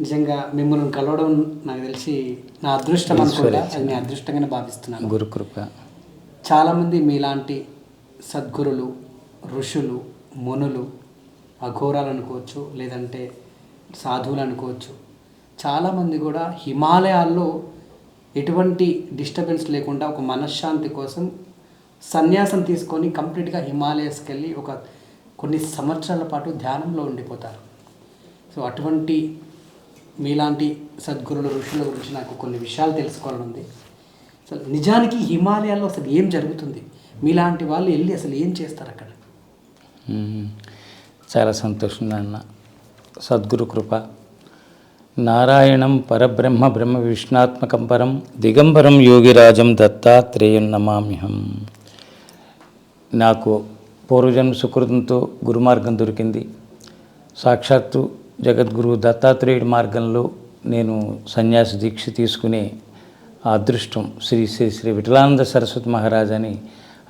నిజంగా మిమ్మల్ని కలవడం నాకు తెలిసి నా అదృష్టం అనుకుంటా. అది నేను అదృష్టంగానే భావిస్తున్నాను. గురుకృప చాలామంది మీలాంటి సద్గురులు ఋషులు మునులు అఘోరాలు అనుకోవచ్చు లేదంటే సాధువులు అనుకోవచ్చు. చాలామంది కూడా హిమాలయాల్లో ఎటువంటి డిస్టర్బెన్స్ లేకుండా ఒక మనశ్శాంతి కోసం సన్యాసం తీసుకొని కంప్లీట్గా హిమాలయస్కి వెళ్ళి ఒక కొన్ని సంవత్సరాల పాటు ధ్యానంలో ఉండిపోతారు. సో అటువంటి మీలాంటి సద్గురుల ఋషుల గురించి నాకు కొన్ని విషయాలు తెలుసుకోవాలని ఉంది. అసలు నిజానికి హిమాలయాల్లో అసలు ఏం జరుగుతుంది? మీలాంటి వాళ్ళు వెళ్ళి అసలు ఏం చేస్తారు అక్కడ? చాలా సంతోషం నాన్న. సద్గురు కృప. నారాయణం పరబ్రహ్మ బ్రహ్మ విష్ణాత్మకం పరం దిగంబరం యోగిరాజం దత్తాత్రేయం నమామ్యహం. నాకు పూర్వజన్మ సుకృతంతో గురుమార్గం దొరికింది. సాక్షాత్తు జగద్గురు దత్తాత్రేయుడి మార్గంలో నేను సన్యాస దీక్ష తీసుకునే ఆ అదృష్టం శ్రీ శ్రీ శ్రీ విఠలానంద సరస్వతి మహారాజ్ అని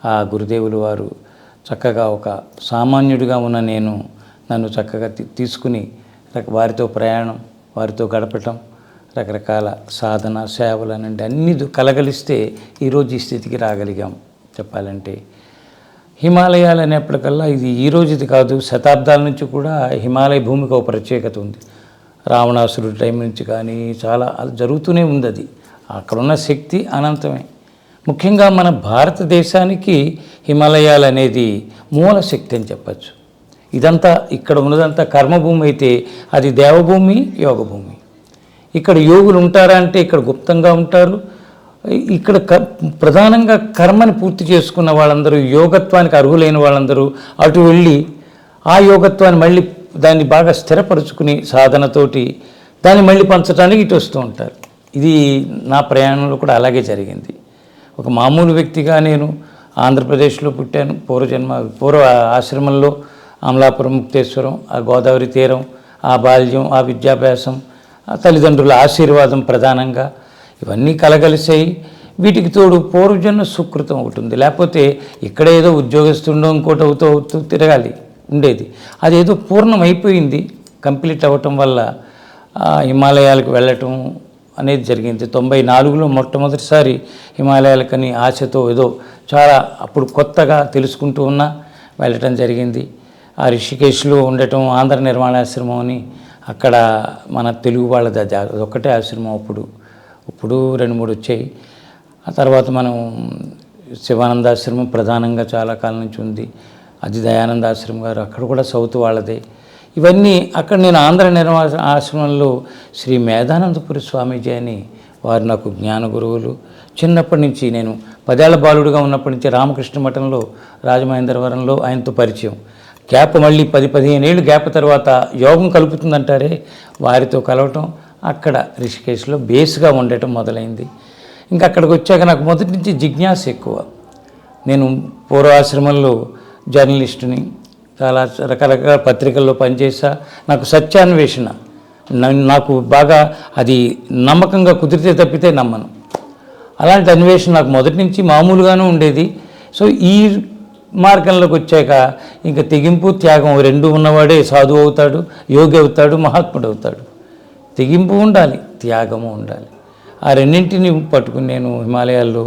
ఆ గురుదేవులు వారు చక్కగా ఒక సామాన్యుడిగా ఉన్న నేను నన్ను చక్కగా తీ- తీసుకుని వారితో ప్రయాణం వారితో గడపటం రకరకాల సాధన సేవలు అనండి అన్ని కలగలిస్తే ఈరోజు ఈ స్థితికి రాగలిగాం. చెప్పాలంటే హిమాలయాలు అనేప్పటికల్లా ఇది ఈ రోజుది కాదు శతాబ్దాల నుంచి కూడా హిమాలయ భూమికి ఒక ప్రత్యేకత ఉంది. రావణాసురుడి టైం నుంచి కానీ చాలా జరుగుతూనే ఉంది అది అక్కడున్న శక్తి అనంతమే. ముఖ్యంగా మన భారతదేశానికి హిమాలయాలు అనేది మూల శక్తి అని చెప్పచ్చు. ఇదంతా ఇక్కడ ఉన్నదంతా కర్మభూమి అయితే అది దేవభూమి యోగభూమి. ఇక్కడ యోగులు ఉంటారా అంటే ఇక్కడ గుప్తంగా ఉంటారు ఇక్కడ క ప్రధానంగా కర్మని పూర్తి చేసుకున్న వాళ్ళందరూ యోగత్వానికి అర్హులైన వాళ్ళందరూ అటు వెళ్ళి ఆ యోగత్వాన్ని మళ్ళీ దాన్ని బాగా స్థిరపరుచుకుని సాధనతోటి దాన్ని మళ్ళీ పంచడానికి ఇటు వస్తూ ఉంటారు. ఇది నా ప్రయాణంలో కూడా అలాగే జరిగింది. ఒక మామూలు వ్యక్తిగా నేను ఆంధ్రప్రదేశ్లో పుట్టాను. పూర్వజన్మ పూర్వ ఆశ్రమంలో అమలాపురం ముక్తేశ్వరం ఆ గోదావరి తీరం ఆ బాల్యం ఆ విద్యాభ్యాసం ఆ తల్లిదండ్రుల ఆశీర్వాదం ప్రధానంగా ఇవన్నీ కలగలిసాయి. వీటికి తోడు పూర్వజన్మ సుకృతం ఒకటి ఉంది. లేకపోతే ఇక్కడ ఏదో ఉద్యోగస్తుండో ఇంకోటి అవుతూ అవుతూ తిరగాలి ఉండేది. అదేదో పూర్ణం అయిపోయింది కంప్లీట్ అవ్వటం వల్ల హిమాలయాలకు వెళ్ళటం అనేది జరిగింది. తొంభై నాలుగులో మొట్టమొదటిసారి హిమాలయాలకని ఆశతో ఏదో చాలా అప్పుడు కొత్తగా తెలుసుకుంటూ ఉన్నా వెళ్ళటం జరిగింది. ఆ రిషికేశ్లో ఉండటం ఆంధ్ర నిర్మాణాశ్రమం అని అక్కడ మన తెలుగు వాళ్ళది అది ఒకటే ఆశ్రమం అప్పుడు. ఇప్పుడు రెండు మూడు వచ్చాయి. ఆ తర్వాత మనం శివానందాశ్రమం ప్రధానంగా చాలా కాలం నుంచి ఉంది. అది దయానంద ఆశ్రమం గారు అక్కడ కూడా సౌత్ వాళ్ళదే. ఇవన్నీ అక్కడ నేను ఆంధ్ర నిర్మా ఆశ్రమంలో శ్రీ మేధానందపురి స్వామీజీ అని వారు నాకు జ్ఞాన గురువులు. చిన్నప్పటి నుంచి నేను పదేళ్ళ బాలుడుగా ఉన్నప్పటి నుంచి రామకృష్ణ మఠంలో రాజమహేంద్రవరంలో ఆయనతో పరిచయం. గ్యాప్ మళ్ళీ పది పదిహేను ఏళ్ళు గ్యాప్ తర్వాత యోగం కలుపుతుందంటారే వారితో కలవటం. అక్కడ రిషికేశ్లో బేస్గా ఉండటం మొదలైంది. ఇంకా అక్కడికి వచ్చాక నాకు మొదటి నుంచి జిజ్ఞాస ఎక్కువ. నేను పూర్వాశ్రమంలో జర్నలిస్టుని చాలా రకరకాల పత్రికల్లో పనిచేసా. నాకు సత్యాన్వేషణ నాకు బాగా అది నమ్మకంగా కుదిరితే తప్పితే నమ్మను. అలాంటి అన్వేషణ నాకు మొదటి నుంచి మామూలుగానే ఉండేది. సో ఈ మార్గంలోకి వచ్చాక ఇంకా తెగింపు త్యాగం రెండు ఉన్నవాడే సాధువు అవుతాడు యోగి అవుతాడు మహాత్ముడు అవుతాడు. తెగింపు ఉండాలి త్యాగము ఉండాలి. ఆ రెండింటిని పట్టుకుని నేను హిమాలయాల్లో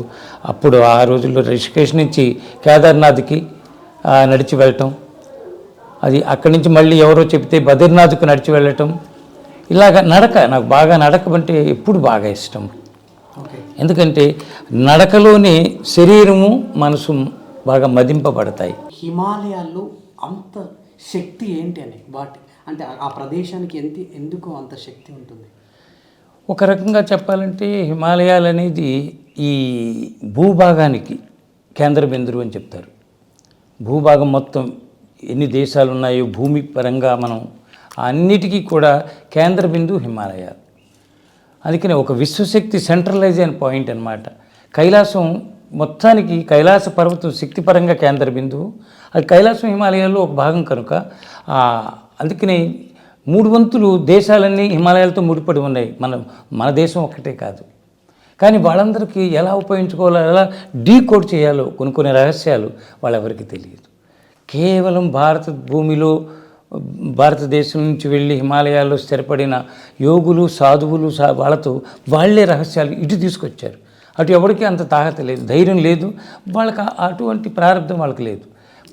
అప్పుడు ఆ రోజుల్లో రిషికేశ్ నుంచి కేదార్నాథ్కి నడిచి వెళ్ళటం. అది అక్కడి నుంచి మళ్ళీ ఎవరో చెప్తే బద్రీనాథ్కు నడిచి వెళ్ళటం. ఇలాగ నడక నాకు బాగా నడక అంటే ఎప్పుడు బాగా ఇష్టం. ఎందుకంటే నడకలోనే శరీరము మనసు బాగా మదింపబడతాయి. హిమాలయాల్లో అంత శక్తి ఏంటి అని వాటి అంటే ఆ- ప్రదేశానికి ఎంత ఎందుకు అంత శక్తి ఉంటుంది? ఒక రకంగా చెప్పాలంటే హిమాలయాలు అనేది ఈ భూభాగానికి కేంద్ర బిందువు అని చెప్తారు. భూభాగం మొత్తం ఎన్ని దేశాలు ఉన్నాయో భూమి పరంగా మనం అన్నిటికీ కూడా కేంద్ర బిందువు హిమాలయాలు అందుకని ఒక విశ్వశక్తి సెంట్రలైజ్ అయిన పాయింట్ అన్నమాట. కైలాసం మొత్తానికి కైలాస పర్వతం శక్తిపరంగా కేంద్ర బిందువు. అది కైలాసం హిమాలయాల్లో ఒక భాగం కనుక ఆ, అందుకని మూడు వంతులు దేశాలన్నీ హిమాలయాలతో ముడిపడి ఉన్నాయి. మన మన దేశం ఒక్కటే కాదు. కానీ వాళ్ళందరికీ ఎలా ఉపయోగించుకోవాలో ఎలా డీకోడ్ చేయాలో కొన్ని కొన్ని రహస్యాలు వాళ్ళెవరికి తెలియదు. కేవలం భారత భూమిలో భారతదేశం నుంచి వెళ్ళి హిమాలయాల్లో స్థిరపడిన యోగులు సాధువులు సా వాళ్ళతో వాళ్ళే రహస్యాలు ఇటు తీసుకొచ్చారు. అటు ఎవరికి అంత తాహత లేదు ధైర్యం లేదు. వాళ్ళకి అటువంటి ప్రారంభం వాళ్ళకి లేదు.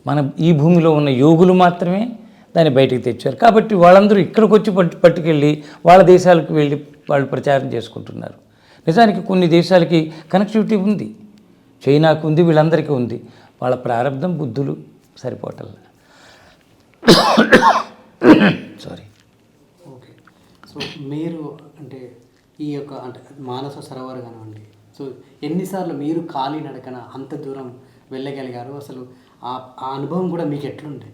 మన ఈ భూమిలో ఉన్న యోగులు మాత్రమే దాన్ని బయటకు తెచ్చారు. కాబట్టి వాళ్ళందరూ ఇక్కడికి వచ్చి పట్టు పట్టుకెళ్ళి వాళ్ళ దేశాలకు వెళ్ళి వాళ్ళు ప్రచారం చేసుకుంటున్నారు. నిజానికి కొన్ని దేశాలకి కనెక్టివిటీ ఉంది. చైనాకు ఉంది వీళ్ళందరికీ ఉంది. వాళ్ళ ప్రారంభం బుద్ధులు సరిపోవటం సారీ ఓకే. సో మీరు అంటే ఈ యొక్క అంటే మానస సరోవర్ కానివ్వండి. సో ఎన్నిసార్లు మీరు ఖాళీ నడకన అంత దూరం వెళ్ళగలిగారు? అసలు ఆ ఆ అనుభవం కూడా మీకు ఎట్లుండే?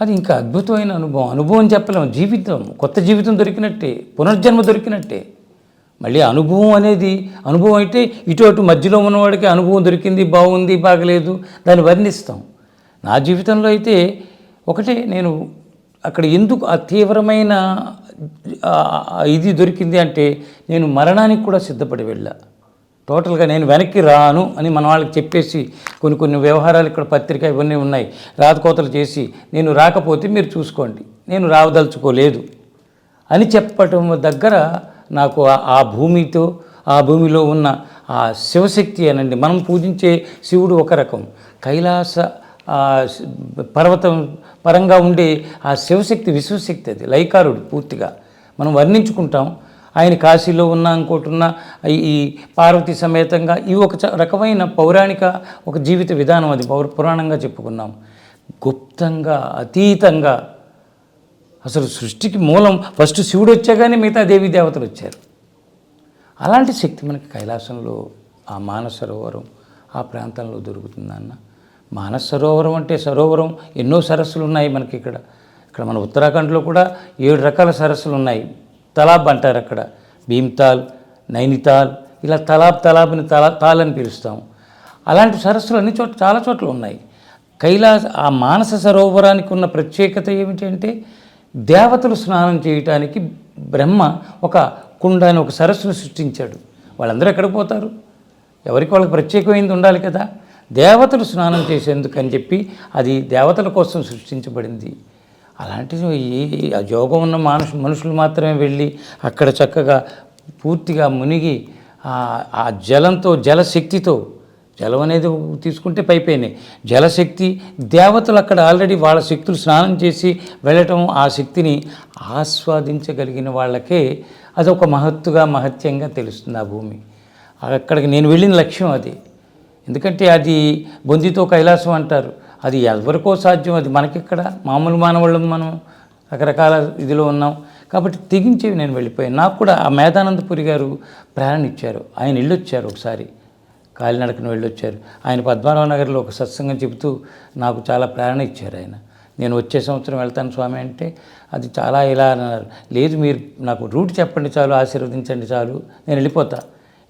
అది ఇంకా అద్భుతమైన అనుభవం. అనుభవం చెప్పలేము. జీవితం కొత్త జీవితం దొరికినట్టే పునర్జన్మ దొరికినట్టే. మళ్ళీ అనుభవం అనేది అనుభవం అయితే ఇటు అటు మధ్యలో ఉన్నవాడికి అనుభవం దొరికింది బాగుంది బాగలేదు దాన్ని వర్ణిస్తాం. నా జీవితంలో అయితే ఒకటే నేను అక్కడ ఎందుకు ఆ తీవ్రమైన ఇది దొరికింది అంటే నేను మరణానికి కూడా సిద్ధపడి వెళ్ళా. టోటల్గా నేను వెనక్కి రాను అని మన వాళ్ళకి చెప్పేసి కొన్ని కొన్ని వ్యవహారాలు ఇక్కడ పత్రిక ఇవన్నీ ఉన్నాయి. రాతకోతలు చేసి నేను రాకపోతే మీరు చూసుకోండి. నేను రావదలుచుకోలేదు అని చెప్పటం దగ్గర నాకు ఆ- భూమితో ఆ భూమిలో ఉన్న ఆ శివశక్తి అనండి. మనం పూజించే శివుడు ఒక రకం. కైలాస పర్వతం పరంగా ఉండే ఆ శివశక్తి విశ్వశక్తి అది. లైకారుడు పూర్తిగా. మనం వర్ణించుకుంటాం. ఆయన కాశీలో ఉన్న ఇంకోటి ఈ- పార్వతి సమేతంగా ఈ ఒక చ- రకమైన పౌరాణిక ఒక జీవిత విధానం అది పౌర పురాణంగా చెప్పుకున్నాం. గుప్తంగా అతీతంగా అసలు సృష్టికి మూలం ఫస్ట్ శివుడు వచ్చాగానే మిగతా దేవీ దేవతలు వచ్చారు. అలాంటి శక్తి మనకి కైలాసంలో ఆ మానస సరోవరం ఆ ప్రాంతంలో దొరుకుతుందన్న. మానస సరోవరం అంటే సరోవరం ఎన్నో సరస్సులు ఉన్నాయి మనకి ఇక్కడ. ఇక్కడ మన ఉత్తరాఖండ్లో కూడా ఏడు రకాల సరస్సులు ఉన్నాయి. తలాబ్ అంటారు అక్కడ. భీమ్తాల్ నైనితాల్ ఇలా తలాబ్ తలాబ్ని తలా తాల్ అని పిలుస్తాం అలాంటి సరస్సులు అన్ని చోట్ల చాలా చోట్ల ఉన్నాయి. కైలాస ఆ మానస సరోవరానికి ఉన్న ప్రత్యేకత ఏమిటంటే దేవతలు స్నానం చేయటానికి బ్రహ్మ ఒక కుండాన్ని ఒక సరస్సును సృష్టించాడు. వాళ్ళందరూ ఎక్కడికి పోతారు? ఎవరికి వాళ్ళకి ప్రత్యేకమైంది ఉండాలి కదా? దేవతలు స్నానం చేసేందుకు అని చెప్పి అది దేవతల కోసం సృష్టించబడింది. అలాంటిది ఈ యోగం ఉన్న మానుషు మనుషులు మాత్రమే వెళ్ళి అక్కడ చక్కగా పూర్తిగా మునిగి ఆ- ఆ జలంతో జలశక్తితో జలం అనేది తీసుకుంటే పైపోయినాయి జలశక్తి దేవతలు అక్కడ ఆల్రెడీ వాళ్ళ శక్తులు స్నానం చేసి వెళ్ళటం ఆ శక్తిని ఆస్వాదించగలిగిన వాళ్ళకే అదొక మహత్తుగా మహత్యంగా తెలుస్తుంది ఆ భూమి. అక్కడికి నేను వెళ్ళిన లక్ష్యం అది. ఎందుకంటే అది బొందితో కైలాసం అంటారు. అది ఎవరికో సాధ్యం అది మనకిక్కడ. మామూలు మానవాళ్ళం మనం రకరకాల ఇదిలో ఉన్నాం. కాబట్టి తెగించేవి నేను వెళ్ళిపోయాను. నాకు కూడా ఆ మేధానందపురి గారు ప్రేరణ ఇచ్చారు ఆయన వెళ్ళొచ్చారు ఒకసారి. కాలినడకను వెళ్ళొచ్చారు. ఆయన పద్మారావు నగర్లో ఒక సత్సంగం చెబుతూ నాకు చాలా ప్రేరణ ఇచ్చారు ఆయన. నేను వచ్చే సంవత్సరం వెళ్తాను స్వామి అంటే అది చాలా ఇలా అన్నారు. లేదు మీరు నాకు రూట్ చెప్పండి చాలు ఆశీర్వదించండి చాలు నేను వెళ్ళిపోతా.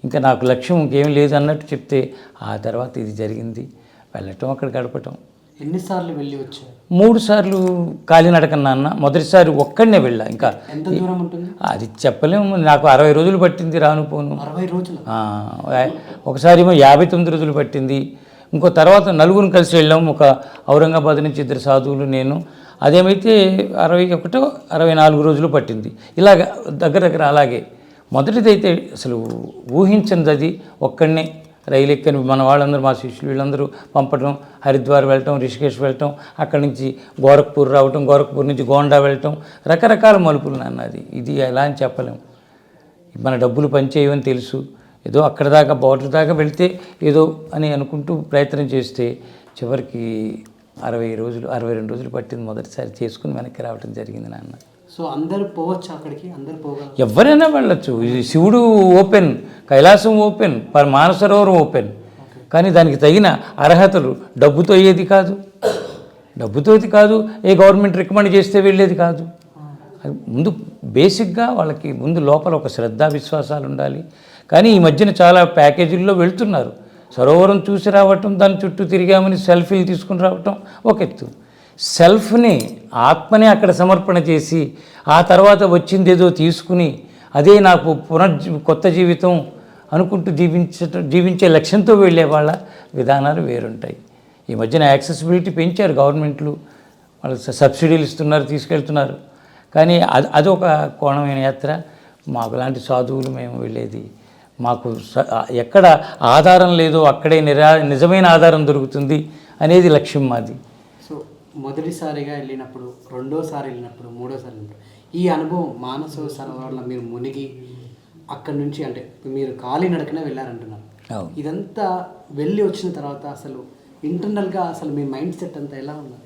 ఇంకా నాకు లక్ష్యం ఇంకేం లేదు అన్నట్టు చెప్తే ఆ తర్వాత ఇది జరిగింది. వెళ్ళటం అక్కడ గడపటం. ఎన్నిసార్లు వెళ్ళి వచ్చారు? మూడు సార్లు కాలినడక నాన్న. మొదటిసారి ఒక్కడనే వెళ్ళా. ఇంకా ఎంత దూరం ఉంటుంది? అది చెప్పలేము. నాకు అరవై రోజులు పట్టింది రాను పోను. అరవై రోజులు? ఒకసారి ఏమో యాభై తొమ్మిది రోజులు పట్టింది. ఇంకో తర్వాత నలుగురిని కలిసి వెళ్ళాం. ఒక ఔరంగాబాద్ నుంచి ఇద్దరు సాధువులు నేను. అదేమైతే అరవై ఒకటో అరవై నాలుగు రోజులు పట్టింది. ఇలాగ దగ్గర దగ్గర అలాగే. మొదటిదైతే అసలు ఊహించినది అది ఒక్కడనే. రైలు ఎక్కని మన వాళ్ళందరూ మా శిష్యులు వీళ్ళందరూ పంపడం హరిద్వార్ వెళ్ళటం రిషికేష్ వెళ్ళటం అక్కడి నుంచి గోరఖ్పూర్ రావటం గోరఖ్పూర్ నుంచి గోండా వెళ్ళటం రకరకాల మలుపులు నాన్నది ఇది ఎలా అని చెప్పలేము మన డబ్బులు పనిచేయవని తెలుసు. ఏదో అక్కడ దాకా బార్డర్ దాకా వెళ్తే ఏదో అని అనుకుంటూ ప్రయత్నం చేస్తే చివరికి అరవై రోజులు అరవై రెండు రోజులు పట్టింది మొదటిసారి చేసుకుని వెనక్కి రావటం జరిగింది నాన్న. సో అందరు పోవచ్చు అక్కడికి అందరు పోగలరు. ఎవరైనా వెళ్ళొచ్చు. శివుడు ఓపెన్ కైలాసం ఓపెన్ పర్ మానసరోవరం ఓపెన్. కానీ దానికి తగిన అర్హతలు డబ్బుతో అయ్యేది కాదు. డబ్బుతో కాదు ఏ గవర్నమెంట్ రికమెండ్ చేస్తే వెళ్ళేది కాదు. ముందు బేసిక్గా వాళ్ళకి ముందు లోపల ఒక శ్రద్ధా విశ్వాసాలు ఉండాలి. కానీ ఈ మధ్యన చాలా ప్యాకేజీల్లో వెళ్తున్నారు. సరోవరం చూసి రావటం దాని చుట్టూ తిరిగామని సెల్ఫీలు తీసుకుని రావటం ఒక ఎత్తు. సెల్ఫ్ని ఆత్మని అక్కడ సమర్పణ చేసి ఆ తర్వాత వచ్చింది ఏదో తీసుకుని అదే నాకు పునర్జీ కొత్త జీవితం అనుకుంటూ జీవించటం జీవించే లక్ష్యంతో వెళ్ళే వాళ్ళ విధానాలు వేరుంటాయి. ఈ మధ్యన యాక్సెసిబిలిటీ పెంచారు గవర్నమెంట్లు. వాళ్ళు సబ్సిడీలు ఇస్తున్నారు తీసుకెళ్తున్నారు. కానీ అది అదొక కోణమైన యాత్ర. మాకు లాంటి సాధువులు మేము వెళ్ళేది. మాకు స- ఎక్కడ ఆధారం లేదో అక్కడే నిరా నిజమైన ఆధారం దొరుకుతుంది అనేది లక్ష్యం మాది. మొదటిసారిగా వెళ్ళినప్పుడు రెండోసారి వెళ్ళినప్పుడు మూడోసారి వెళ్ళినప్పుడు ఈ అనుభవం మానస సరోవరంలో మీరు మునిగి అక్కడి నుంచి అంటే మీరు కాలినడకనే వెళ్ళారంటున్నారు అవును. ఇదంతా వెళ్ళి వచ్చిన తర్వాత అసలు ఇంటర్నల్గా అసలు మీ మైండ్ సెట్ అంతా ఎలా ఉన్నది